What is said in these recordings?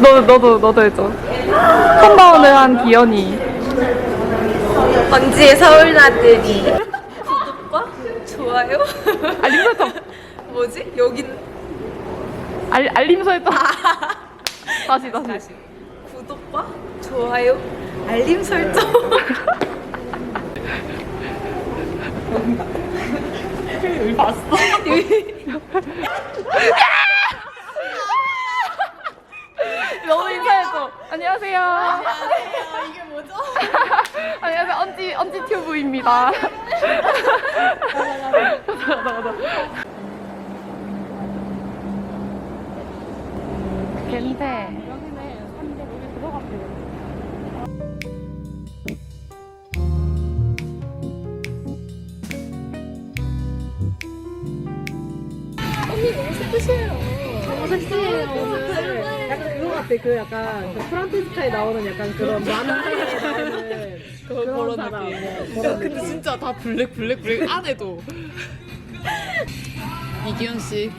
너, 너도, 너도 해줘. 컴바운을 한 기현이. 언지의 서울 나들이 구독과 좋아요 알림 설정. 뭐지? 여긴 알, 알림 설정. 다시, 다시. 다시 구독과 좋아요 알림 설정 여기 봤어. 너무 인사해줘. 안녕하세요. 이게 뭐죠? 안녕하세요. 언지, 언지 튜브입니다. 가자, 가자. 겐데. 약간 그거 같아. 그 약간 그 프란티스카에 나오는 약간 그런 만화에 나오는 그런 사람. 네, 그런 근데 진짜 다 블랙 블랙 블랙 안에도 이기현 씨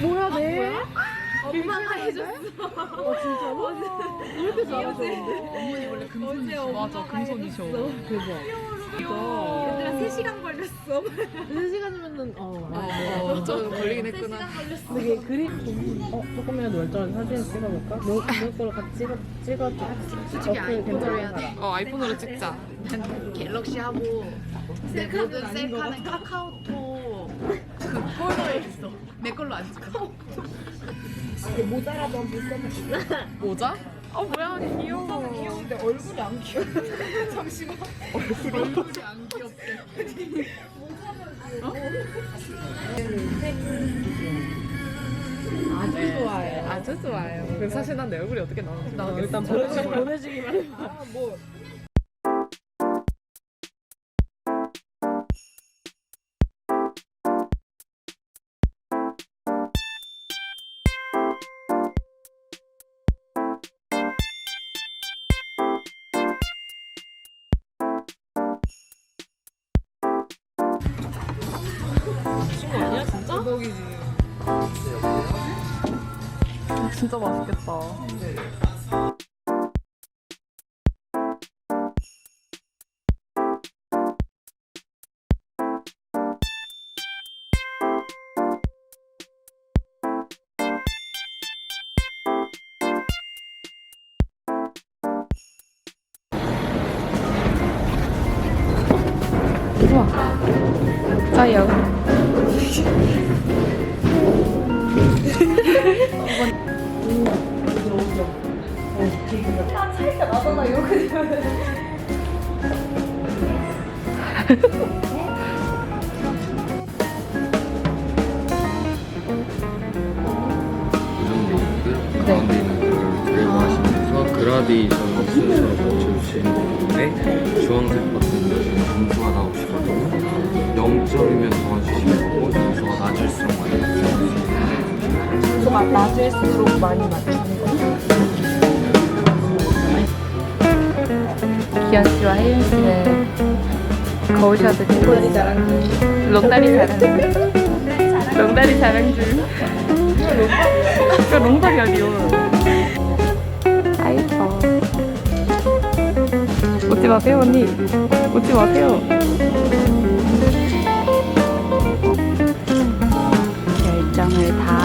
뭐야 내? 엄마가 해줬어. 어 진짜로? 이렇게 잘하셨는데? 어머니 원래 금손이셔 맞아 금손이셔 대박. 얘들아 3시간 걸렸어 3시간이면은 어. 어, 좀 걸리긴 했구나 되게 그림 어 조금이라도 멀쩡한 사진 찍어볼까? 너, 너 거를 같이 찍어 찍어줘. 솔직히 어플 아이폰으로 해야 돼. 어 아이폰으로 찍자. 갤럭시 하고 내 모든 셀카는 카카오톡 그 폴더에 있어. 내 걸로 안 찍어. 모자라도 한번 써볼까? 모자? 어, 뭐야, 귀여워. 귀여운데 얼굴이 안 귀여워. 잠시만. 얼굴이 안 귀엽대. 아주 좋아해. 아주 좋아요. 근데 사실 난 내 얼굴이 어떻게 나오는지 나 일단 보내주기, 보내 주기만 해. 진짜 맛있겠다. 우와. 그 정도들 가운데 있는 걸 제거하시면서 그라데이션 없으셔서 멈춰주시는 건데 주황색 버튼 점수가 나오시거 낮을수록 많이 맞추는 거죠. 기현 씨와 혜윤 씨는 거울샷을 찍고. 롱다리 자랑. 롱다리 자랑 중. 그 롱다리 아니요. 아이뻐. 웃지 마세요 언니. 웃지 마세요.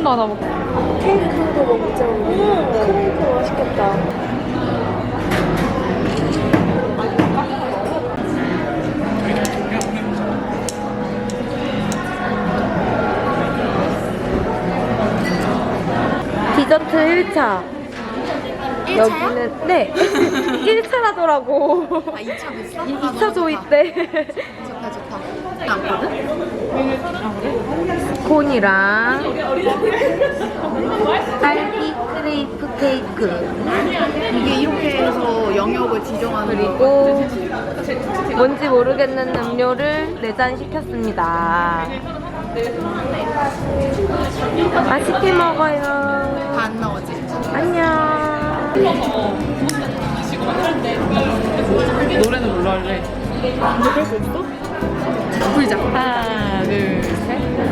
하나 먹고. 케이크도 먹자 우리. 케이크 맛있겠다. 디저트 1차. 여기는 네 1차라더라고. 아 2차 됐어? 2차 조이 때 좋다 좋다. 않거든? 스 콘이랑 딸기 크레이프 케이크 이게 이렇게 해서 영역을 지정하는 그리고 뭔지 모르겠는 음료를 4잔 시켰습니다. 맛있게 먹어요. 다안 나오지? 안녕. 노래는 뭘로 할래? 불자. 하나, 둘, 셋.